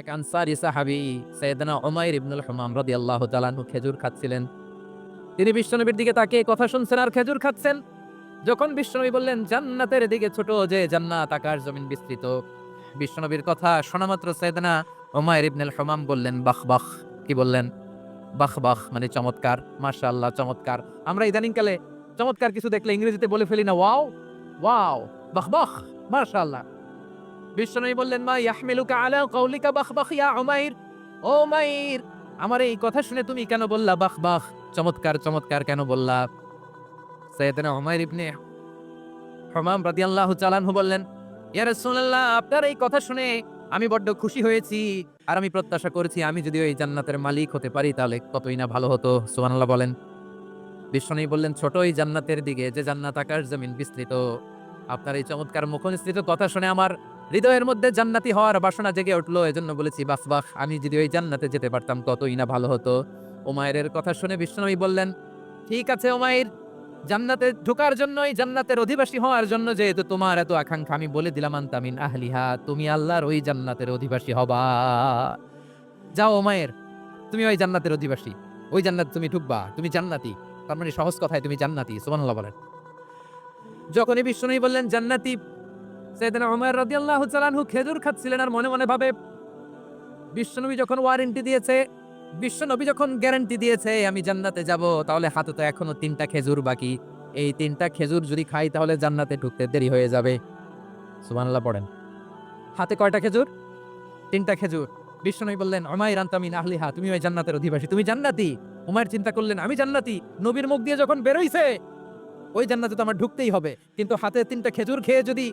এক আনসারি সাহাবি সৈয়দনা উমাইর ইবনুল হুমাম রাদিয়াল্লাহু আল্লাহ আনহু খেজুর খাচ্ছিলেন। তিনি বিশ্বনবীর দিকে তাকিয়ে কথা শুনছেন আর খেজুর খাচ্ছেন। যখন বিশ্বনবী বললেন, জান্নাতের দিকে ছোট যে জান্নাত, আকাশ জমিন বিস্তৃত। বিশ্বনবীর কথা শোনা মাত্র সৈয়দনা উমাইর ইবনুল হুমাম বললেন, বাহ বাহ। কি বললেন? বাহ বাহ মানে চমৎকার, মাশাআল্লাহ, চমৎকার। আমরা ইদানিংকালে চমৎকার কিছু দেখলে ইংরেজিতে বলে ফেলি না, ওয়াও ওয়াও, বাহ বাহ, মাশাআল্লাহ। বিশ্বনবী বললেন, মা ইয়াহমিলুকা আলা বাহ বাহ ইয়া উমাইর? ও উমাইর, আমার এই কথা শুনে তুমি কেন বললা বাহ বাহ চমৎকার চমৎকার কেন বললা? সৈয়দনা উমাইর ইবনে হুমাম রাদিয়াল্লাহু তাআলা আনহু বললেন, ইয়া রাসূলুল্লাহ, আপনার এই কথা শুনে আমি বড্ড খুশি হয়েছি। আর আমি প্রত্যাশা করেছি আমি যদি ওই জান্নাতের মালিক হতে পারি, তাহলে কতই না ভালো হতো। সুবহানাল্লাহ বলেন। বিশ্বনবী বললেন, ছোট ওই জান্নাতের দিকে, যে জান্নাত আকাশ জমিন বিস্তৃত। আপনার এই চমৎকার মুখনিসৃত কথা শুনে আমার হৃদয়ের মধ্যে জান্নাতি হওয়ার বাসনা জেগে উঠল, এজন্য বলেছি বাস বাহ, আমি যদি ওই জান্নাতে যেতে পারতাম, কতই না ভালো হতো। ওমায়ের কথা শুনে বিশ্বনবী বললেন, ঠিক আছে ওমায়ের জান্নাতে ঢোকার জন্যই, জান্নাতের অধিবাসী হওয়ার জন্য যেহেতু তোমার এত আকাঙ্ক্ষা, আমি বলে দিলাম, আন্তামিন আহলিহা, তুমি আল্লাহর ওই জান্নাতের অধিবাসী হবা। যাও ওমায়ের তুমি ওই জান্নাতের অধিবাসী, ওই জান্নাত তুমি ঢুকবা, তুমি জান্নাতি, তার মানে সহজ কথায় তুমি জান্নাতি, সুবহানাল্লাহ বলেন। যখনই বিশ্বনবী বললেন, জান্নাতি সৈয়দনা উমর রাদিয়াল্লাহু তাআলা আনহু খেজুর খাচ্ছিলেন আর মনে মনে ভাবে, বিশ্বনবী যখন ওয়ারেন্টি দিয়েছে, বিশ্বনবী যখন গ্যারান্টি দিয়েছে, আমি জান্নাতে যাব, তাহলে হাতে তো এখনও তিনটা খেজুর বাকি। এই তিনটা খেজুর যদি খাই, তাহলে জান্নাতে ঢুকতে দেরি হয়ে যাবে। সুবহানাল্লাহ পড়েন। হাতে কয়টা খেজুর? তিনটা খেজুর। বিশ্বনবী বললেন, উমাইর আনতামিন আহলিহা, তুমি ওই জান্নাতের অধিবাসী, তুমি জান্নাতি। উমাইর চিন্তা করলেন, আমি জান্নাতি, নবীর মুখ দিয়ে যখন বেরোইছে, ওই জান্নাতে তো আমার ঢুকতেই হবে। কিন্তু হাতে তিনটা খেজুর খেয়ে যদি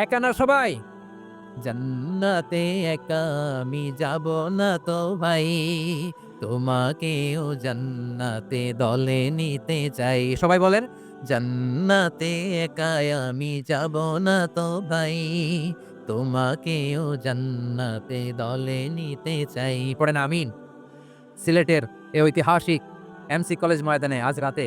একা না সবাই? জান্নাতে একা আমি যাব না তো ভাই। তোমাকেও জান্নাতে দলে নিতে চাই। সবাই বলেন, জান্নাতে একা আমি যাব না তো ভাই। তোমাকেও জান্নাতে দলে নিতে চাই। পড়েন আমিন। সিলেটের এই ঐতিহাসিক এমসি কলেজ ময়দানে আজ রাতে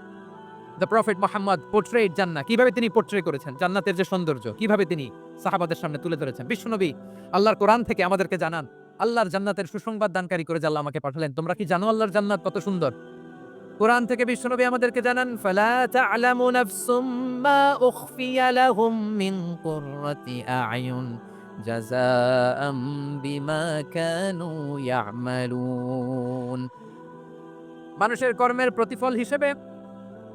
the prophet Muhammad portrait জান্না কীভাবে তিনি পোর্ট্রে করেছেন? জান্নাতের যে সৌন্দর্য, কীভাবে তিনি সাহাবাদের সামনে তুলে ধরেছেন? বিশ্বনবী আল্লাহর কোরআন থেকে আমাদেরকে জানান, আল্লাহর জান্নাতের সুসংবাদ দানকারী করে যে আল্লাহ আমাকে পাঠালেন। তোমরা কি জানো আল্লাহর জান্নাত কত সুন্দর? কোরআন থেকে বিশ্বনবী আমাদেরকে জানান, ফালা তা'লামু নাফসুম মা উখফিয়া লাহুম মিন কুররাতি আ'য়ুন জাযাআম বিমা কানু ইয়া'মালুন. মানুষের কর্মের প্রতিফল হিসেবে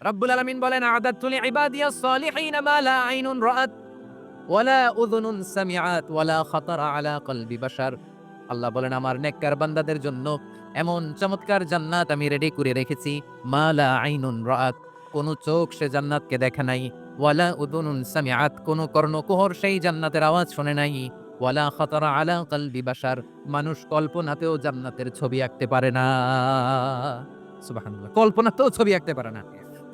রব্বুল আলামিন বলেন আদাতুল ইবাদিয়াস সালিহিন মা লা আইনুন রাআত ওয়ালা উযুনুন সামিআত ওয়ালা খাতারা আলা কলবি বাশার। আল্লাহ বলেন, আমার নেককার বান্দাদের জন্য এমন চমৎকার জান্নাত আমি রেডি করে রেখেছি মালা আইনুন রাত কোন চোখ সে জান্নাতকে দেখে নাই ওয়ালা উদুনুন সামিআত। কোন কর্ণকুহর সেই জান্নাতের আওয়াজ শুনে নাই ওয়ালা খাতারা আলা কলবি বাশার। মানুষ কল্পনাতেও জান্নাতের ছবি আঁকতে পারে না। সুবহানাল্লাহ, কল্পনাতেও ছবি আঁকতে পারে না।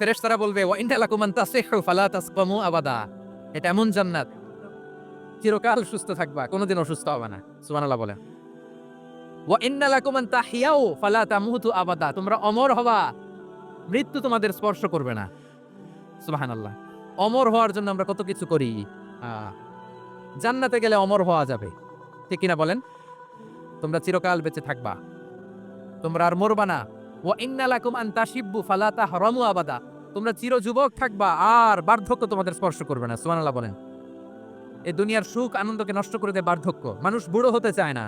ফেরেশতারা বলবে, ওয়া ইন্না লাকুম আন তাসিহু, ফালা তাসকামু আবাদা। এটা এমন জান্নাত, চিরকাল সুস্থ থাকবা, কোনোদিন অসুস্থ হবে না। সুবহানাল্লাহ বলেন। ওয়া ইন্না লাকুম আন তাহিয়াও ফালা তামুতু আবাদা। তোমরা অমর হবা, মৃত্যু তোমাদের স্পর্শ করবে না। সুবহানাল্লাহ। অমর হওয়ার জন্য আমরা কত কিছু করি? জান্নাতে গেলে অমর হওয়া যাবে। ঠিক কিনা বলেন? তোমরা চিরকাল বেঁচে থাকবা। তোমরা আর মরবা না। ওয়া ইন্না লাকুম আন তাশিব্বু ফালা তাহরামু আবাদা। তোমরা চির যুবক থাকবা, আর বার্ধক্য তোমাদের স্পর্শ করবে না, সুবহানাল্লাহ বলেন। এই দুনিয়ার সুখ আনন্দকে নষ্ট করে দেয় বার্ধক্য। মানুষ বুড়ো হতে চায় না।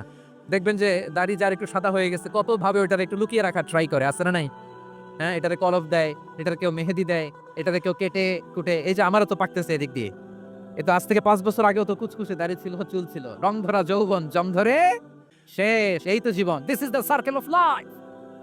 দেখবেন যে দাড়ি যার একটু সাদা হয়ে গেছে, কত ভাবে ওটার একটু লুকিয়ে রাখার ট্রাই করে, আছে না নাই? হ্যাঁ এটারে কলফ দেয়, এটার কেউ মেহেদি দেয়, এটারে কেউ কেটে কুটে, এই যে আমারও তো পাকতেছে এদিক দিয়ে। এ তো আজ থেকে পাঁচ বছর আগেও তো কুচকুচে দাড়ি ছিল, চুল ছিল, রং ধরা যৌবন, জম ধরে শেষ, এই তো জীবন। This is the circle of life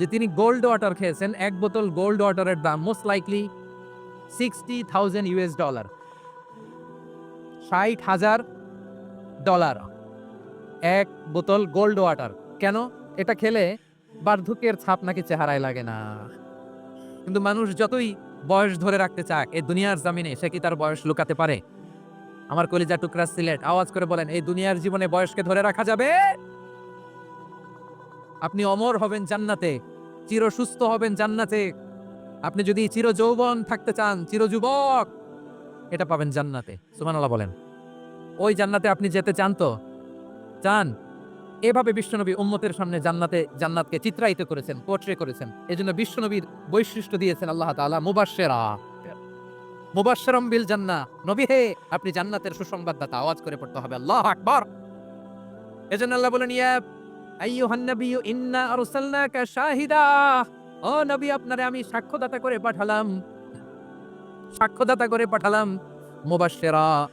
যে তিনি গোল্ড ওয়াটার খেয়েছেন, এক বোতল গোল্ড ওয়াটারের দাম most likely sixty thousand US dollar ষাট হাজার ডলার এক বোতল গোল্ড ওয়াটার কেন? এটা খেলে বার্ধক্যের ছাপ নাকি চেহারায় লাগে না। কিন্তু মানুষ যতই বয়স ধরে রাখতে চাক, এই দুনিয়ার জামিনে সে কি তার বয়স লুকাতে পারে? আমার কলিজা টুকরা সিলেট, আওয়াজ করে বলেন, এই দুনিয়ার জীবনে বয়সকে ধরে রাখা যাবে? আপনি অমর হবেন জান্নাতে, চির সুস্থ হবেন জান্নাতে। আপনি যদি চির যৌবন থাকতে চান, চির যুবক, এটা পাবেন জান্নাতে। সুবহানাল্লাহ বলেন। ওই জান্নাতে আপনি যেতে চান তো? চান? এভাবে বিশ্বনবী উম্মতের সামনে জান্নাতে, জান্নাতকে চিত্রায়িত করেছেন পোর্ট্রে করেছেন। এজন্য বিশ্বনবীর বৈশিষ্ট্য দিয়েছেন আল্লাহ তাআলা, মুবাশশিরা। মুবাশশিরাম বিল জান্নাহ। নবী হে, আপনি জান্নাতের সুসংবাদদাতা, আওয়াজ করে পড়তে হবে। আল্লাহু আকবার। এজন্য আল্লাহ বলেন, ইয়া আইয়ুহান নাবিয়্যু, ইন্না শাহিদা। ও নবী, আপনারে আমি সাক্ষ্যদাতা করে পাঠালাম। সাক্ষ্যদাতা করে পাঠালাম। মুবাশশিরা,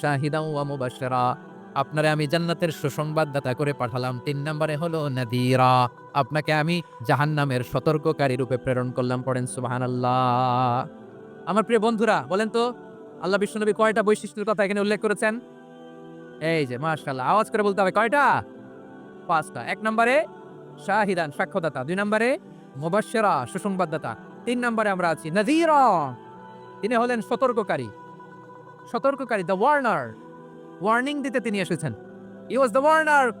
শাহিদাও ওয়া মুবাশশিরা। আপনারে আমি জান্নাতের সুসংবাদদাতা করে পাঠালাম। তিন নম্বরে হলো নাদিরা। আপনাকে আমি জাহান্নামের সতর্ককারী রূপে প্রেরণ করলাম। পড়েন সুবহানাল্লাহ। আমার প্রিয় বন্ধুরা, বলেন তো, আল্লাহ বিশ্বনবী কয়টা বৈশিষ্ট্যের কথা এখানে উল্লেখ করেছেন? এই যে, মাশাআল্লাহ, আওয়াজ করে বলতে হবে, কয়টা? পাঁচটা। এক নম্বরে শাহিদান, সাক্ষ্যদাতা। দুই নম্বরে মুবাশশিরা, সুসংবাদদাতা। তিন নম্বরে আমরা আছি নাযীরা। তিনি হলেন সতর্ককারী। সতর্ককারী দ্য ওয়ার্নার ওয়ার্নিং দিতে তিনি এসেছেন। ই ওয়াজ দ্য ওয়ার্নার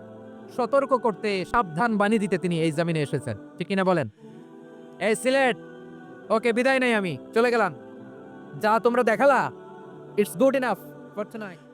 সতর্ক করতে, সাবধান বাণী দিতে তিনি এই জামিনে এসেছেন। ঠিক কিনা বলেন? এই সিলেট, ওকে বিদায় নেই আমি, চলে গেলাম। যা তোমরা দেখালা it's good enough for tonight